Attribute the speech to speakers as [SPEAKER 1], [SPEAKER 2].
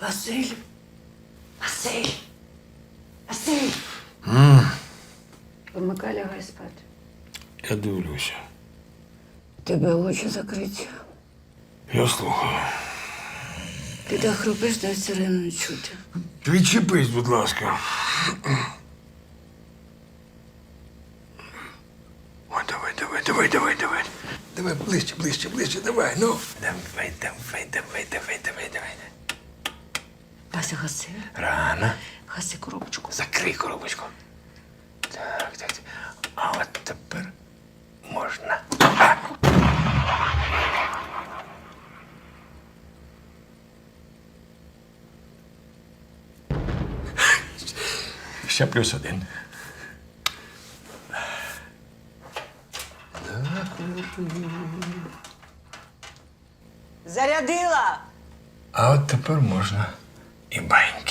[SPEAKER 1] Василь. Василь. Василь. Помикай, лягай спати.
[SPEAKER 2] Я дивлюся.
[SPEAKER 1] Тебе очі закриті.
[SPEAKER 2] Я слухаю.
[SPEAKER 1] Ти так хропиш, навіть сирену не чути.
[SPEAKER 2] Відчепись, будь ласка. Ой, давай, давай, давай, давай, давай. Давай ближче, ближче, ближче, давай, ну. Давай, давай, давай, давай.
[SPEAKER 1] Вася, гаси.
[SPEAKER 2] Рано.
[SPEAKER 1] Гаси коробочку.
[SPEAKER 2] Закрий коробочку. Так, так. так. А от тепер можна. А! Ще плюс один.
[SPEAKER 3] Зарядила!
[SPEAKER 2] А от тепер можна і баньки.